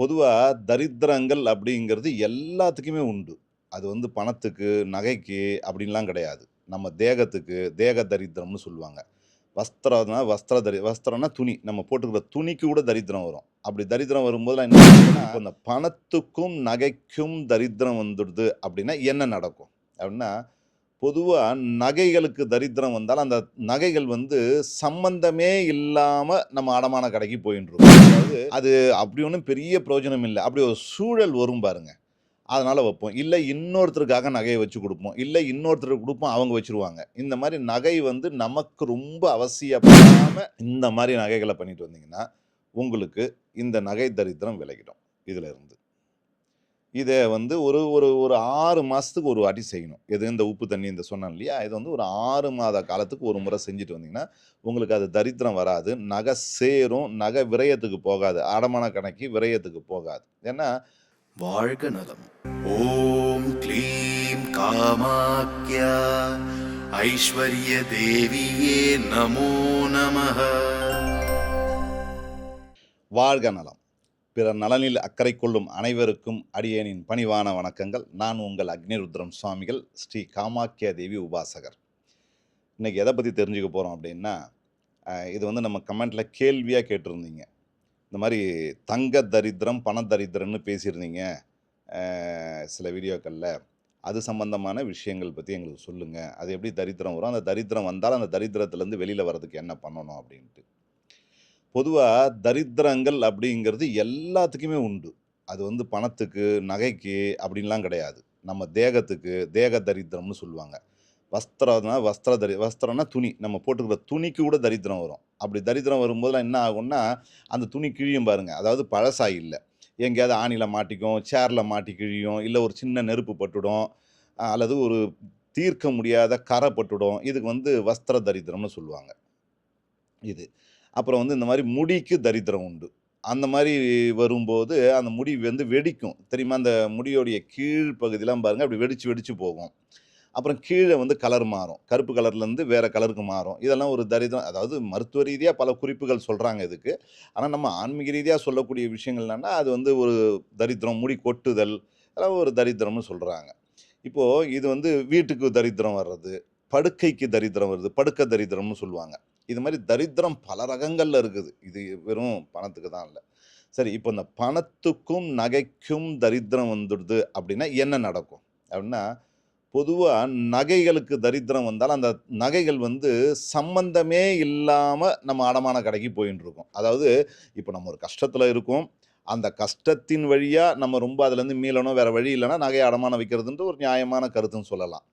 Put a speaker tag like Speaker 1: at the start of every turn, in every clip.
Speaker 1: பொதுவாக தரித்திரங்கள் அப்படிங்கிறது எல்லாத்துக்குமே உண்டு. அது வந்து பணத்துக்கு நகைக்கு அப்படின்லாம் கிடையாது. நம்ம தேகத்துக்கு தேக தரித்திரம்னு சொல்லுவாங்க. வஸ்திரம்னா வஸ்திர தரி வஸ்திரம்னா துணி. நம்ம போட்டுக்கிற துணிக்கு கூட தரித்திரம் வரும். அப்படி தரித்திரம் வரும்போது என்ன இந்த பணத்துக்கும் நகைக்கும் தரித்திரம் வந்துடுது அப்படின்னா என்ன நடக்கும்? அப்படின்னா பொதுவாக நகைகளுக்கு தரித்திரம் வந்தால் அந்த நகைகள் வந்து சம்பந்தமே இல்லாமல் நம்ம அடமான கடைக்கு போயின்னு இருக்கோம் அதாவது அது அப்படி ஒன்றும் பெரிய பிரயோஜனம் இல்லை. அப்படி ஒரு சூழல் வரும் பாருங்க. அதனால் வைப்போம். இல்லை இன்னொருத்தருக்காக நகையை வச்சு கொடுப்போம். இல்லை இன்னொருத்தருக்கு கொடுப்போம் அவங்க வச்சுருவாங்க. இந்த மாதிரி நகை வந்து நமக்கு ரொம்ப அவசியப்படாமல் இந்த மாதிரி நகைகளை பண்ணிட்டு வந்தீங்கன்னா உங்களுக்கு இந்த நகை தரித்திரம் விலகிடும். இதில் இருந்து. இதை வந்து ஒரு ஒரு ஒரு ஆறு மாதத்துக்கு ஒரு வாட்டி செய்யணும். எது இந்த உப்பு தண்ணி இந்த சொன்னேன் இல்லையா? இது வந்து ஒரு ஆறு மாத காலத்துக்கு ஒரு முறை செஞ்சுட்டு வந்தீங்கன்னா உங்களுக்கு அது தரித்திரம் வராது நகை சேரும் நகை விரயத்துக்கு போகாது அடமான கணக்கு விரயத்துக்கு போகாது. ஏன்னா
Speaker 2: வாழ்க நலம். ஓம் க்ளீம் காமாக்யா. ஐஸ்வர்ய தேவியே நமோ நமः
Speaker 1: வாழ்க நலம். பிற நலனில் அக்கறை கொள்ளும் அனைவருக்கும் அடியேனின் பணிவான வணக்கங்கள். நான் உங்கள் அக்னிருத்ரம் சுவாமிகள் ஸ்ரீ காமாக்கியா தேவி உபாசகர். இன்றைக்கி எதை பற்றி தெரிஞ்சுக்க போகிறோம் அப்படின்னா இது வந்து நம்ம கமெண்ட்டில் கேள்வியாக கேட்டிருந்தீங்க. இந்த மாதிரி தங்க தரித்திரம் பண தரித்திரம்னு பேசியிருந்தீங்க சில வீடியோக்களில். அது சம்பந்தமான விஷயங்கள் பற்றி எங்களுக்கு சொல்லுங்கள் அது எப்படி தரித்திரம் வரும்? அந்த தரித்திரம் வந்தால் அந்த தரித்திரத்துலேருந்து வெளியில் வர்றதுக்கு என்ன பண்ணணும் அப்படின்ட்டு. பொதுவாக தரித்திரங்கள் அப்படிங்கிறது எல்லாத்துக்குமே உண்டு. அது வந்து பணத்துக்கு நகைக்கு அப்படின்லாம் கிடையாது. நம்ம தேகத்துக்கு தேக தரித்திரம்னு சொல்லுவாங்க. வஸ்திரம்னா வஸ்திர தரி வஸ்திரம்னா துணி. நம்ம போட்டுக்கிற துணிக்கு கூட தரித்திரம் வரும். அப்படி தரித்திரம் வரும்போதெல்லாம் என்ன ஆகும்னா அந்த துணி கிழியும் பாருங்கள் அதாவது பழசாக இல்லை. எங்கேயாவது ஆணியில் மாட்டிக்கும் சேரில் மாட்டி கிழியும் இல்லை ஒரு சின்ன நெருப்பு பட்டுடும் அல்லது ஒரு தீர்க்க முடியாத கரை பட்டுடும். இதுக்கு வந்து வஸ்திர தரித்திரம்னு சொல்லுவாங்க. இது. அப்புறம் வந்து இந்த மாதிரி முடிக்கு தரித்திரம் உண்டு. அந்த மாதிரி வரும்போது அந்த முடி வந்து வெடிக்கும். தெரியுமா? அந்த முடியோடைய கீழ் பகுதியெலாம் பாருங்கள் அப்படி வெடிச்சு வெடிச்சு போகும். அப்புறம் கீழே வந்து கலர் மாறும். கருப்பு கலர்லேருந்து வேறு கலருக்கு மாறும். இதெல்லாம் ஒரு தரித்திரம். அதாவது மருத்துவ ரீதியாக பல குறிப்புகள் சொல்கிறாங்க இதுக்கு. ஆனால் நம்ம ஆன்மீக ரீதியாக சொல்லக்கூடிய விஷயங்கள் என்னென்னா அது வந்து ஒரு தரித்திரம் முடி கொட்டுதல் அதெல்லாம் ஒரு தரித்திரம்னு சொல்கிறாங்க இப்போது இது வந்து வீட்டுக்கு தரித்திரம் வர்றது படுக்கைக்கு தரித்திரம் வருது படுக்க தரித்திரம்னு சொல்லுவாங்க. இது மாதிரி தரித்திரம் பல ரகங்களில் இருக்குது. இது வெறும் பணத்துக்கு தான் இல்லை. சரி இப்போ இந்த பணத்துக்கும் நகைக்கும் தரித்திரம் வந்துடுது அப்படின்னா என்ன நடக்கும்? அப்படின்னா பொதுவாக நகைகளுக்கு தரித்திரம் வந்தால் அந்த நகைகள் வந்து சம்பந்தமே இல்லாமல் நம்ம அடமான கடைக்கு போயின்னு இருக்கோம். அதாவது இப்போ நம்ம ஒரு கஷ்டத்தில் இருக்கோம். அந்த கஷ்டத்தின் வழியாக நம்ம ரொம்ப அதுலேருந்து மீளணும். வேறு வழி இல்லைன்னா நகையை அடமானம் வைக்கிறதுன்ட்டு ஒரு நியாயமான கருத்துன்னு சொல்லலாம்.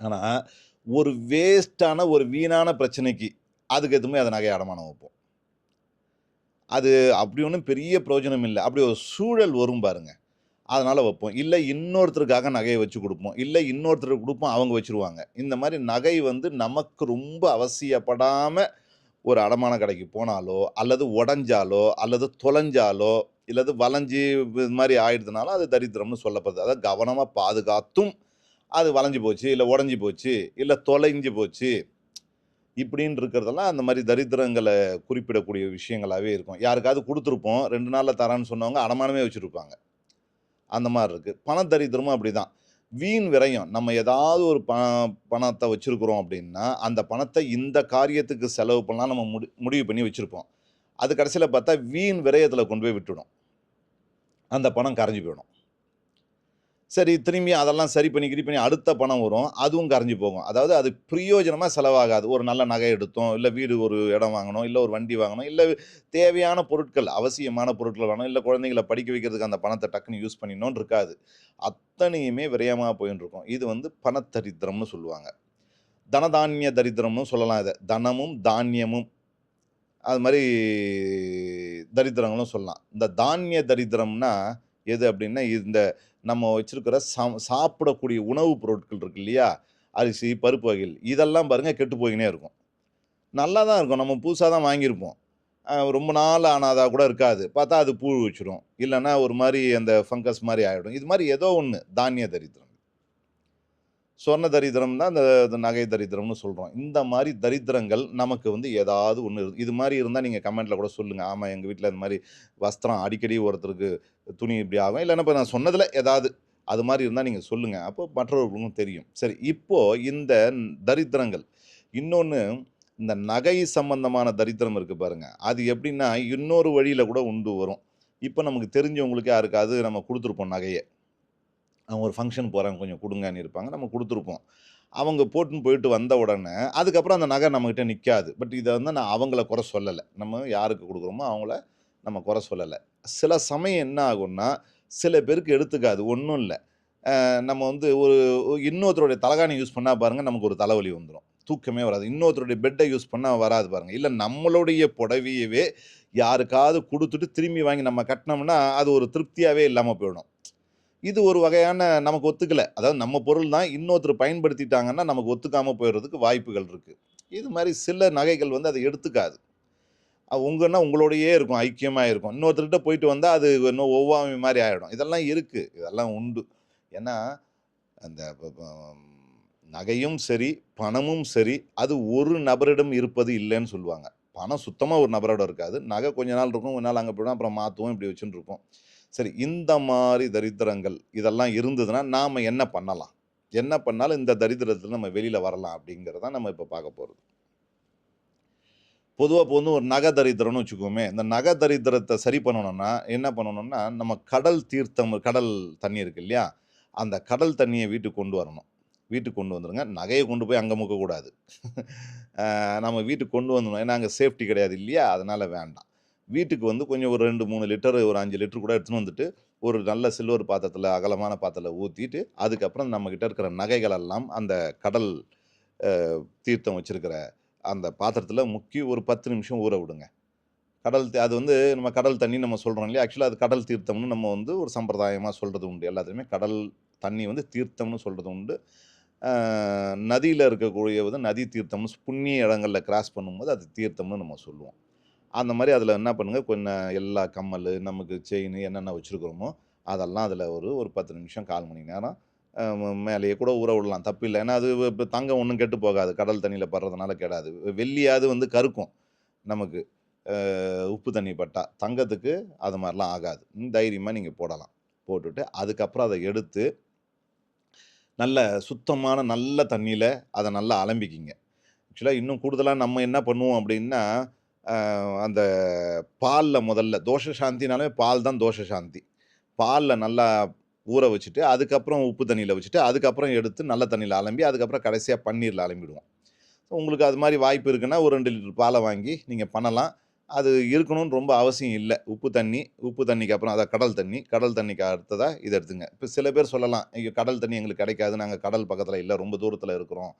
Speaker 1: ஆனால் ஒரு வேஸ்ட்டான ஒரு வீணான பிரச்சனைக்கு அதுக்கு எதுவுமே அதை நகை அடமானம் வைப்போம். அது அப்படி ஒன்றும் பெரிய பிரயோஜனம் இல்லை. அப்படி ஒரு சூழல் வரும் பாருங்க. அதனால் வைப்போம். இல்லை இன்னொருத்தருக்காக நகையை வச்சு கொடுப்போம். இல்லை இன்னொருத்தருக்கு கொடுப்போம் அவங்க வச்சுருவாங்க. இந்த மாதிரி நகை வந்து நமக்கு ரொம்ப அவசியப்படாமல் ஒரு அடமான கடைக்கு போனாலோ அல்லது உடஞ்சாலோ அல்லது தொலைஞ்சாலோ இல்லது வளைஞ்சி இது மாதிரி ஆயிடுதுனாலும் அது தரித்திரம்னு சொல்லப்படுது. அதை கவனமாக பாதுகாத்தும் அது வளைஞ்சு போச்சு இல்லை உடஞ்சி போச்சு இல்லை தொலைஞ்சு போச்சு இப்படின்னு இருக்கிறதெல்லாம் அந்த மாதிரி தரித்திரங்களை குறிப்பிடக்கூடிய விஷயங்களாகவே இருக்கும். யாருக்காவது கொடுத்துருப்போம் ரெண்டு நாளில் தரான்னு சொன்னவங்க அடமானமே வச்சுருப்பாங்க. அந்த மாதிரி இருக்குது பண தரித்திரமும் அப்படி தான் வீண் விரயம். நம்ம ஏதாவது ஒரு ப பணத்தை வச்சுருக்குறோம் அப்படின்னா அந்த பணத்தை இந்த காரியத்துக்கு செலவு பண்ணலாம் நம்ம முடி முடிவு பண்ணி வச்சுருப்போம். அது கடைசியில் பார்த்தா வீண் விரயத்தில் கொண்டு போய் விட்டுடும். அந்த பணம் கரைஞ்சி போயிடும். சரி திரும்பி அதெல்லாம் சரி பண்ணி கிரி பண்ணி அடுத்த பணம் வரும். அதுவும் கரைஞ்சி போகும். அதாவது அது பிரயோஜனமாக செலவாகாது. ஒரு நல்ல நகை எடுத்தோம் இல்லை வீடு ஒரு இடம் வாங்கணும் இல்லை ஒரு வண்டி வாங்கணும் இல்லை தேவையான பொருட்கள் அவசியமான பொருட்கள் வேணும் இல்லை குழந்தைங்களை படிக்க வைக்கிறதுக்கு அந்த பணத்தை டக்குன்னு யூஸ் பண்ணினோன்னு இருக்காது. அத்தனையுமே விரயமாக போயின்னு இருக்கும். இது வந்து பணத்தரித்திரம்னு சொல்லுவாங்க. தனதானிய தரித்திரம்னு சொல்லலாம் இதை. தனமும் தானியமும். அது மாதிரி தரித்திரங்களும் சொல்லலாம். இந்த தானிய தரித்திரம்னா எது அப்படின்னா இந்த நம்ம வச்சுருக்கிற சா சாப்பிடக்கூடிய உணவுப் பொருட்கள் இருக்கு இல்லையா? அரிசி பருப்பு வகைகள். இதெல்லாம் பாருங்கள் கெட்டு போயினே இருக்கும். நல்லா தான் இருக்கும். நம்ம புதுசாக தான் வாங்கியிருப்போம். ரொம்ப நாள் ஆனாதாக கூட இருக்காது. பார்த்தா அது பூ வச்சிடும் இல்லைன்னா ஒரு மாதிரி அந்த ஃபங்கஸ் மாதிரி ஆகிடும் இது மாதிரி ஏதோ ஒன்று தானிய தரித்திரம். சொர்ண தரித்திரம் தான் இந்த நகை தரித்திரம்னு சொல்கிறோம் இந்த மாதிரி தரித்திரங்கள் நமக்கு வந்து ஏதாவது ஒன்று இது மாதிரி இருந்தால் நீங்கள் கமெண்ட்டில் கூட சொல்லுங்கள் ஆமாம் எங்கள் வீட்டில் இந்த மாதிரி வஸ்திரம் அடிக்கடி ஒருத்தருக்கு துணி இப்படி ஆகும். இல்லைன்னா இப்போ நான் சொன்னதில் ஏதாவது அது மாதிரி இருந்தால் நீங்கள் சொல்லுங்கள் அப்போ மற்றவர்களுக்கும் தெரியும். சரி இப்போது இந்த தரித்திரங்கள். இன்னொன்று இந்த நகை சம்பந்தமான தரித்திரம் இருக்குது பாருங்கள் அது எப்படின்னா இன்னொரு வழியில் கூட உண்டு வரும். இப்போ நமக்கு தெரிஞ்சவங்களுக்கு யாருக்காவது நம்ம கொடுத்துருப்போம் நகையை. அவங்க ஒரு ஃபங்க்ஷன் போகிறாங்க கொஞ்சம் கொடுங்கன்னு இருப்பாங்க நம்ம கொடுத்துருப்போம். அவங்க போட்டுன்னு போயிட்டு வந்த உடனே அதுக்கப்புறம் அந்த நகை நம்மக்கிட்ட நிற்காது பட் இதை வந்து நான் அவங்கள குறை சொல்லலை. நம்ம யாருக்கு கொடுக்குறோமோ அவங்கள நம்ம குறை சொல்லலை. சில சமயம் என்ன ஆகும்னா சில பேருக்கு எடுத்துக்காது ஒன்றும் இல்லை. நம்ம வந்து ஒரு இன்னொருத்தருடைய தலகாணி யூஸ் பண்ணால் பாருங்கள் நமக்கு ஒரு தலைவலி வந்துடும் தூக்கமே வராது. இன்னொருத்தருடைய பெட்டை யூஸ் பண்ணால் வராது பாருங்கள் இல்லை நம்மளுடைய புடவையவே யாருக்காவது கொடுத்துட்டு திரும்பி வாங்கி நம்ம கட்டினோம்னா அது ஒரு திருப்தியாகவே இல்லாமல் போயிடும். இது ஒரு வகையான நமக்கு ஒத்துக்கலை. அதாவது நம்ம பொருள் தான் இன்னொருத்தர் பயன்படுத்திட்டாங்கன்னா நமக்கு ஒத்துக்காமல் போயிடுறதுக்கு வாய்ப்புகள் இருக்குது இது மாதிரி சில நகைகள் வந்து அதை எடுத்துக்காது. உங்கன்னா உங்களோடையே இருக்கும் ஐக்கியமாக இருக்கும். இன்னொருத்தர்கிட்ட போயிட்டு வந்தால் அது இன்னும் ஒவ்வாமை மாதிரி ஆகிடும் இதெல்லாம் இருக்குது இதெல்லாம் உண்டு. ஏன்னா அந்த நகையும் சரி பணமும் சரி அது ஒரு நபரிடம் இருப்பது இல்லைன்னு சொல்லுவாங்க. பணம் சுத்தமாக ஒரு நபரோட இருக்காது. நகை கொஞ்ச நாள் இருக்கும். கொஞ்ச நாள் அங்கே போயிடும் அப்புறம் மாற்றுவோம் இப்படி வச்சுன்னு இருப்போம். சரி இந்த மாதிரி தரித்திரங்கள் இதெல்லாம் இருந்ததுன்னா நாம் என்ன பண்ணலாம்? என்ன பண்ணாலும் இந்த தரித்திரத்தில் நம்ம வெளியில் வரலாம் அப்படிங்கிறத நம்ம இப்போ பார்க்க போகிறது பொதுவாக இப்போ வந்து ஒரு நகை தரித்திரம்னு வச்சுக்கோமே இந்த நகை தரித்திரத்தை சரி பண்ணணும்னா என்ன பண்ணணும்னா நம்ம கடல் தீர்த்தம் கடல் தண்ணி இருக்கு இல்லையா? அந்த கடல் தண்ணியை வீட்டுக்கு கொண்டு வரணும். வீட்டுக்கு கொண்டு வந்துடுங்க நகையை கொண்டு போய் அங்கே முக்கக்கூடாது. நம்ம வீட்டுக்கு கொண்டு வந்துடணும் ஏன்னா அங்கே சேஃப்டி கிடையாது இல்லையா? அதனால் வேண்டாம். வீட்டுக்கு வந்து கொஞ்சம் ஒரு ரெண்டு மூணு லிட்டர் ஒரு அஞ்சு லிட்டர் கூட எடுத்துன்னு வந்துட்டு ஒரு நல்ல சில்வர் பாத்திரத்தில் அகலமான பாத்திரத்தில் ஊற்றிட்டு அதுக்கப்புறம் நம்மக்கிட்ட இருக்கிற நகைகள் எல்லாம் அந்த கடல் தீர்த்தம் வச்சுருக்கிற அந்த பாத்திரத்தில் முக்கி ஒரு பத்து நிமிஷம் ஊற விடுங்க. கடல் அது வந்து நம்ம கடல் தண்ணி நம்ம சொல்கிறோம் இல்லையா? ஆக்சுவலாக அது கடல் தீர்த்தம்னு நம்ம வந்து ஒரு சம்பிரதாயமாக சொல்கிறது உண்டு. எல்லாத்துலேயுமே கடல் தண்ணி வந்து தீர்த்தம்னு சொல்கிறது உண்டு. நதியில் இருக்கக்கூடிய வந்து நதி தீர்த்தம்னு புண்ணிய இடங்களில் கிராஸ் பண்ணும்போது அது தீர்த்தம்னு நம்ம சொல்லுவோம். அந்த மாதிரி அதில் என்ன பண்ணுங்கள் கொஞ்சம் எல்லா கம்மல் நமக்கு செயின் என்னென்ன வச்சுருக்கிறோமோ அதெல்லாம் அதில் ஒரு ஒரு பத்து நிமிஷம் கால் மணி நேரம் மேலேயே கூட ஊற விடலாம். தப்பு இல்லை. ஏன்னா அது இப்போ தங்கம் ஒன்றும் கெட்டு போகாது. கடல் தண்ணியில் படுறதுனால கெடாது. வெள்ளியாவது வந்து கருக்கும் நமக்கு. உப்பு தண்ணி பட்டா தங்கத்துக்கு அது மாதிரிலாம் ஆகாது. தைரியமாக நீங்கள் போடலாம். போட்டுட்டு அதுக்கப்புறம் அதை எடுத்து நல்ல சுத்தமான நல்ல தண்ணியில் அதை நல்லா அலம்பிக்கிங்க. ஆக்சுவலாக இன்னும் கூடுதலாக நம்ம என்ன பண்ணுவோம் அப்படின்னா அந்த பாலில் முதல்ல தோஷ சாந்தினாலே பால் தான் தோஷ சாந்தி. பாலில் நல்லா ஊற வச்சுட்டு அதுக்கப்புறம் உப்பு தண்ணியில் வச்சுட்டு அதுக்கப்புறம் எடுத்து நல்ல தண்ணியில் அலம்பி அதுக்கப்புறம் கடைசியாக பன்னீரில் அலம்பிடுவோம். உங்களுக்கு அது மாதிரி வாய்ப்பு இருக்குன்னா ஒரு ரெண்டு லிட்டர் பாலை வாங்கி நீங்கள் பண்ணலாம். அது இருக்கணும்னு ரொம்ப அவசியம் இல்லை. உப்பு தண்ணி உப்பு தண்ணிக்கு அப்புறம் அதை கடல் தண்ணி. கடல் தண்ணிக்கு அடுத்ததாக இதை எடுத்துங்க. இப்போ சில பேர் சொல்லலாம் ஐயோ கடல் தண்ணி எங்களுக்கு கிடைக்காது. நாங்கள் கடல் பக்கத்தில் இல்லை ரொம்ப தூரத்தில் இருக்கிறோம்.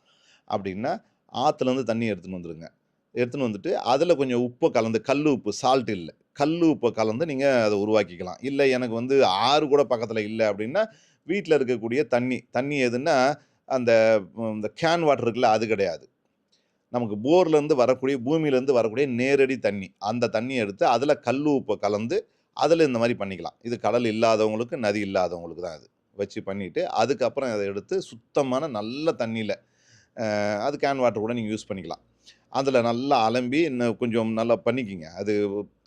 Speaker 1: அப்படின்னா ஆற்றுலேருந்து தண்ணி எடுத்துன்னு வந்துடுங்க எடுத்துன்னு வந்துட்டு அதில் கொஞ்சம் உப்பை கலந்து கல் உப்பு சால்ட் இல்லை. கல் உப்பை கலந்து நீங்கள் அதை உருவாக்கிக்கலாம். இல்லை எனக்கு வந்து ஆறு கூட பக்கத்தில் இல்லை அப்படின்னா வீட்டில் இருக்கக்கூடிய தண்ணி. தண்ணி எதுன்னா அந்த இந்த கேன் வாட்டர் இருக்குல்ல அது கிடையாது. நமக்கு போர்லேருந்து வரக்கூடிய பூமியிலேருந்து வரக்கூடிய நேரடி தண்ணி. அந்த தண்ணியை எடுத்து அதில் கல் உப்பை கலந்து அதில் இந்த மாதிரி பண்ணிக்கலாம். இது கடல் இல்லாதவங்களுக்கு நதி இல்லாதவங்களுக்கு தான் அது வச்சு பண்ணிவிட்டு அதுக்கப்புறம் அதை எடுத்து சுத்தமான நல்ல தண்ணியில் அது கேன் வாட்டர் கூட நீங்கள் யூஸ் பண்ணிக்கலாம். அதில் நல்லா அலம்பி இன்னும் கொஞ்சம் நல்லா பண்ணிக்கிங்க. அது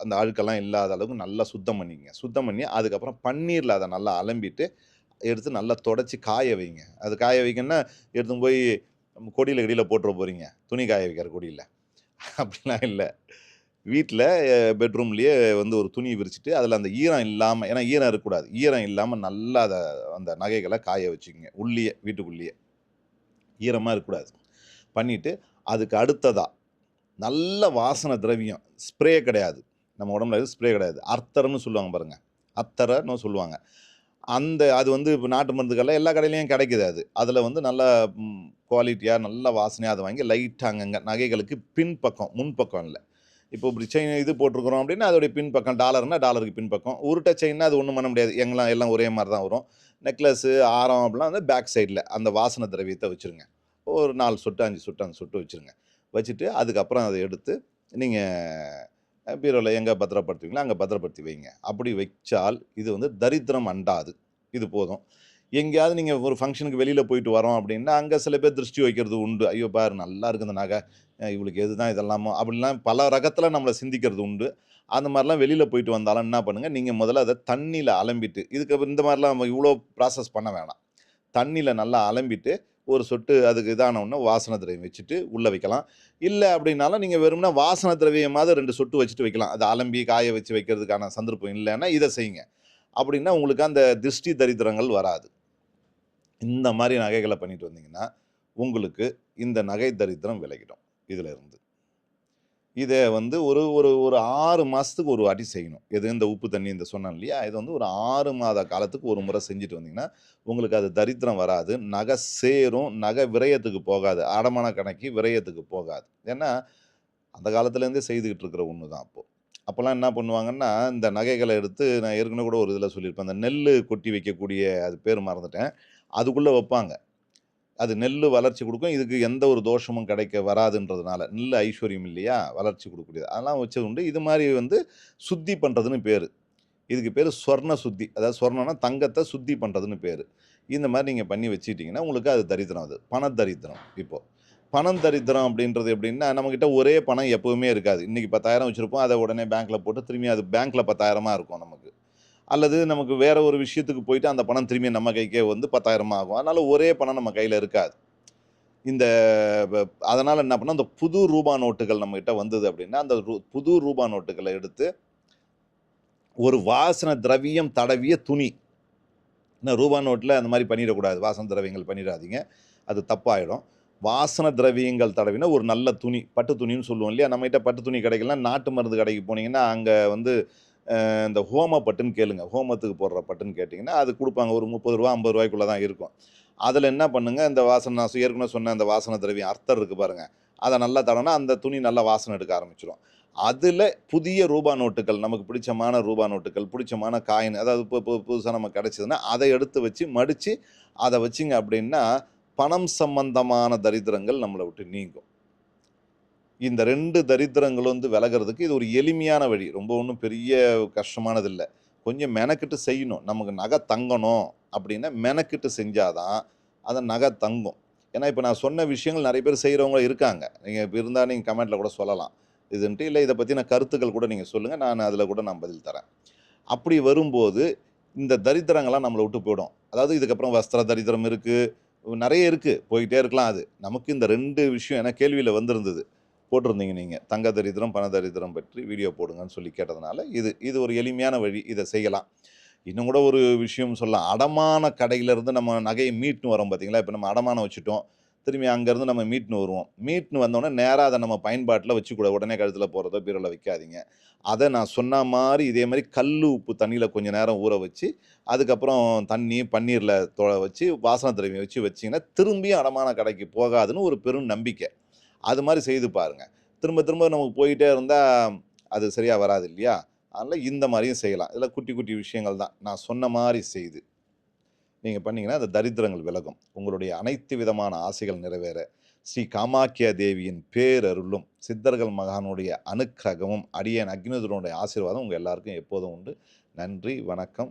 Speaker 1: அந்த அழுக்கெல்லாம் இல்லாத அளவுக்கு நல்லா சுத்தம் பண்ணிக்கங்க. சுத்தம் பண்ணி அதுக்கப்புறம் பன்னீரில் அதை நல்லா அலம்பிட்டு எடுத்து நல்லா தொடச்சி காய வைங்க. அது காய வைக்கணும்னா எடுத்துன்னு போய் கொடியில் கடியில் போட்டுற போகிறீங்க துணி காய வைக்கிற கொடியில். அப்படிலாம் இல்லை. வீட்டில் பெட்ரூம்லேயே வந்து ஒரு துணி விரிச்சிட்டு அதில் அந்த ஈரம் இல்லாமல் ஏன்னா ஈரம் இருக்கக்கூடாது. ஈரம் இல்லாமல் நல்லா அதை அந்த நகைகளை காய வச்சுக்கோங்க. உள்ளேயே வீட்டுக்குள்ளேயே. ஈரமாக இருக்கக்கூடாது. பண்ணிவிட்டு அதுக்கு அடுத்ததாக நல்ல வாசனை திரவியம். ஸ்ப்ரே கிடையாது. நம்ம உடம்புல எதுவும் ஸ்ப்ரே கிடையாது. அர்த்தரன்னு சொல்லுவாங்க பாருங்கள் அத்தரைன்னு சொல்லுவாங்க. அந்த அது வந்து இப்போ நாட்டு மருந்துக்கெல்லாம் எல்லா கடையிலையும் கிடைக்குது அது. அதில் வந்து நல்ல குவாலிட்டியாக நல்ல வாசனையாக அதை வாங்கி லைட்டாக அங்கங்கே நகைகளுக்கு பின்பக்கம் முன்பக்கம் இல்லை. இப்போ இப்படி செயின் இது போட்டிருக்கிறோம் அப்படின்னா அதோடைய பின்பக்கம் டாலர்னால் டாலருக்கு பின்பக்கம். உருட்டை செயின்னா அது ஒன்றும் பண்ண முடியாது. எங்கெல்லாம் எல்லாம் ஒரே மாதிரி தான் வரும். நெக்லஸ்ஸு ஆரம் அப்படிலாம் வந்து பேக் சைடில் அந்த வாசனை திரவியத்தை வச்சுருங்க. ஒரு நாலு சொட்டு அஞ்சு சொட்டு அஞ்சு சொட்டு வச்சுருங்க. வச்சுட்டு அதுக்கப்புறம் அதை எடுத்து நீங்கள் பீரோவில் எங்கே பத்திரப்படுத்துவீங்களோ அங்கே பத்திரப்படுத்தி வைங்க. அப்படி வச்சால் இது வந்து தரித்திரம் அண்டாது. இது போதும். எங்கேயாவது நீங்கள் ஒரு ஃபங்க்ஷனுக்கு வெளியில் போயிட்டு வரோம் அப்படின்னா அங்கே சில பேர் திருஷ்டி வைக்கிறது உண்டு. ஐயோ பாரு நல்லா இருக்கு இந்த நகை. இவளுக்கு எது தான் இதெல்லாமோ? அப்படிலாம் பல ரகத்தில் நம்மளை சிந்திக்கிறது உண்டு. அந்த மாதிரிலாம் வெளியில் போயிட்டு வந்தாலும் என்ன பண்ணுங்கள் நீங்கள் முதல்ல அதை தண்ணியில் அலம்பிட்டு இதுக்கு இந்த மாதிரிலாம் நம்ம இவ்வளோ ப்ராசஸ் பண்ண வேணாம். தண்ணியில் நல்லா அலம்பிட்டு ஒரு சொட்டு அதுக்கு இதான வாசன திரவியம் வச்சுட்டு உள்ளே வைக்கலாம். இல்லை அப்படின்னாலும் நீங்கள் வெறும்னா வாசன திரவியமாவது ரெண்டு சொட்டு வச்சுட்டு வைக்கலாம். அதை அலம்பி காய வச்சு வைக்கிறதுக்கான சந்தர்ப்பம் இல்லைன்னா இதை செய்யுங்க. அப்படின்னா உங்களுக்கு அந்த திருஷ்டி தரித்திரங்கள் வராது. இந்த மாதிரி நகைகளை பண்ணிட்டு வந்தீங்கன்னா உங்களுக்கு இந்த நகை தரித்திரம் விலகிடும். இதில் இருந்து. இதை வந்து ஒரு ஒரு ஒரு ஆறு மாதத்துக்கு ஒரு வாட்டி செய்யணும். எது இந்த உப்பு தண்ணி இந்த சொன்னேன் இல்லையா? இது வந்து ஒரு ஆறு மாத காலத்துக்கு ஒரு முறை செஞ்சுட்டு வந்தீங்கன்னா உங்களுக்கு அது தரித்திரம் வராது நகை சேரும் நகை விரயத்துக்கு போகாது அடமான கணக்கு விரயத்துக்கு போகாது. ஏன்னா அந்த காலத்துலேருந்தே செய்துக்கிட்டு இருக்கிற ஒன்று தான் அப்போது அப்போல்லாம் என்ன பண்ணுவாங்கன்னா இந்த நகைகளை எடுத்து நான் ஏற்கனவே கூட ஒரு இதில் சொல்லியிருப்பேன். அந்த நெல் கொட்டி வைக்கக்கூடிய அது பேர் மறந்துட்டேன். அதுக்குள்ளே வைப்பாங்க. அது நெல் வளர்ச்சி கொடுக்கும். இதுக்கு எந்த ஒரு தோஷமும் கிடைக்க வராதுன்றதுனால நெல் ஐஸ்வர்யம் இல்லையா? வளர்ச்சி கொடுக்கக்கூடியது. அதெல்லாம் வச்சது உண்டு இது மாதிரி வந்து சுத்தி பண்ணுறதுன்னு பேர். இதுக்கு பேர் ஸ்வர்ண சுத்தி. அதாவது ஸ்வர்ணம்னா தங்கத்தை சுத்தி பண்ணுறதுன்னு பேர். இந்த மாதிரி நீங்கள் பண்ணி வச்சுக்கிட்டிங்கன்னா உங்களுக்கு அது தரித்திரம் அது. பண தரித்திரம் இப்போது பணம் தரித்திரம் அப்படின்றது எப்படின்னா நம்மக்கிட்ட ஒரே பணம் எப்போவுமே இருக்காது. இன்றைக்கி பத்தாயிரம் வச்சுருப்போம். அதை உடனே பேங்க்கில் போட்டு திரும்பி அது பேங்க்கில் பத்தாயிரமாக இருக்கும் நமக்கு. அல்லது நமக்கு வேறு ஒரு விஷயத்துக்கு போயிட்டு அந்த பணம் திரும்பி நம்ம கைக்கே வந்து பத்தாயிரம் ஆகும். அதனால ஒரே பணம் நம்ம கையில் இருக்காது. இந்த அதனால் என்ன பண்ணால் அந்த புது ரூபா நோட்டுகள் நம்மக்கிட்ட வந்தது அப்படின்னா அந்த புது ரூபா நோட்டுகளை எடுத்து ஒரு வாசன திரவியம் தடவிய துணி. இன்னும் ரூபா நோட்டில் அந்த மாதிரி பண்ணிடக்கூடாது. வாசன திரவியங்கள் பண்ணிடாதீங்க. அது தப்பாயிடும். வாசன திரவியங்கள் தடவினா ஒரு நல்ல துணி பட்டு துணின்னு சொல்லுவோம் இல்லையா? நம்மகிட்ட பட்டு துணி கிடைக்கலாம் நாட்டு மருந்து கடைக்கு போனீங்கன்னா அங்கே வந்து இந்த ஹோம பட்டுன்னு கேளுங்க. ஹோமத்துக்கு போடுற பட்டுன்னு கேட்டிங்கன்னா அது கொடுப்பாங்க. ஒரு முப்பது ரூபா ஐம்பது ரூபாய்க்குள்ளே தான் இருக்கும். அதில் என்ன பண்ணுங்கள் இந்த வாசனை நான் சொ- ஏற்கனவே சொன்ன அந்த வாசனை திரவியம் அர்த்தர் இருக்குது பாருங்கள் அதை நல்லா தடவினா அந்த துணி நல்லா வாசனை எடுக்க ஆரம்பிச்சிடும் அதில் புதிய ரூபா நோட்டுகள் நமக்கு பிடிச்சமான ரூபா நோட்டுகள் பிடிச்சமான காயின் அதாவது இப்போ இப்போ புதுசாக நமக்கு கிடச்சிதுன்னா அதை எடுத்து வச்சு மடித்து அதை வச்சிங்க அப்படின்னா பணம் சம்பந்தமான தரித்திரங்கள் நம்மளை விட்டு நீங்கும். இந்த ரெண்டு தரித்திரங்கள் வந்து விலகிறதுக்கு இது ஒரு எளிமையான வழி. ரொம்ப ஒன்றும் பெரிய கஷ்டமானது இல்லை கொஞ்சம் மெனக்கிட்டு செய்யணும். நமக்கு நகை தங்கணும் அப்படின்னா மெனக்கிட்டு செஞ்சாதான் அந்த நகை தங்கும். ஏன்னா இப்போ நான் சொன்ன விஷயங்கள் நிறைய பேர் செய்கிறவங்க இருக்காங்க. நீங்கள் இப்போ இருந்தால் நீங்கள் கமெண்ட்டில் கூட சொல்லலாம். இதுன்ட்டு இல்லை இதை பற்றின கருத்துக்கள் கூட நீங்கள் சொல்லுங்கள் நான் அதில் கூட நான் பதில் தரேன். அப்படி வரும்போது இந்த தரித்திரங்கள்லாம் நம்மளை விட்டு போயிடும். அதாவது இதுக்கப்புறம் வஸ்திர தரித்திரம் இருக்குது நிறைய இருக்குது போயிட்டே இருக்கலாம் அது. நமக்கு இந்த ரெண்டு விஷயம் ஏன்னா கேள்வியில் வந்திருந்தது. போட்டிருந்தீங்க நீங்கள் தங்க தரித்திரம் பண தரித்திரம் பற்றி வீடியோ போடுங்கன்னு சொல்லி கேட்டதுனால இது இது ஒரு எளிமையான வழி இதை செய்யலாம். இன்னும் கூட ஒரு விஷயம் சொல்லலாம். அடமான கடையிலேருந்து நம்ம நகையை மீட்னு வரோம் பார்த்தீங்களா இப்போ நம்ம அடமானம் வச்சுட்டோம். திரும்பி அங்கேருந்து நம்ம மீட்னு வருவோம். மீட்னு வந்தோடனே நேராக அதை நம்ம பயன்பாட்டில் வச்சுக்கூட உடனே கழுத்தில் போகிறதோ பீரோவில் வைக்காதீங்க. அதை நான் சொன்ன மாதிரி இதே மாதிரி கல் உப்பு தண்ணியில் கொஞ்சம் நேரம் ஊற வச்சு அதுக்கப்புறம் தண்ணி பன்னீரில் தொலை வச்சு வாசனை திரவியம் வச்சு வச்சிங்கன்னா திரும்பியும் அடமான கடைக்கு போகாதுன்னு ஒரு பெரும் நம்பிக்கை. அது மாதிரி செய்து பாருங்கள் திரும்ப திரும்ப நமக்கு போயிட்டே இருந்தால் அது சரியாக வராது இல்லையா? அதனால் இந்த மாதிரியும் செய்யலாம். இதில் குட்டி குட்டி விஷயங்கள் தான். நான் சொன்ன மாதிரி செய்து. நீங்கள் பண்ணிங்கன்னா அந்த தரித்திரங்கள் விலகும். உங்களுடைய அனைத்து விதமான ஆசைகள் நிறைவேற. ஸ்ரீ காமாக்கியா தேவியின் பேரருளும் சித்தர்கள் மகானுடைய அனுக்கிரகமும் அடியன் அக்னிதுரனுடைய ஆசீர்வாதம் உங்கள் எல்லாருக்கும் எப்போதும் உண்டு. நன்றி வணக்கம்.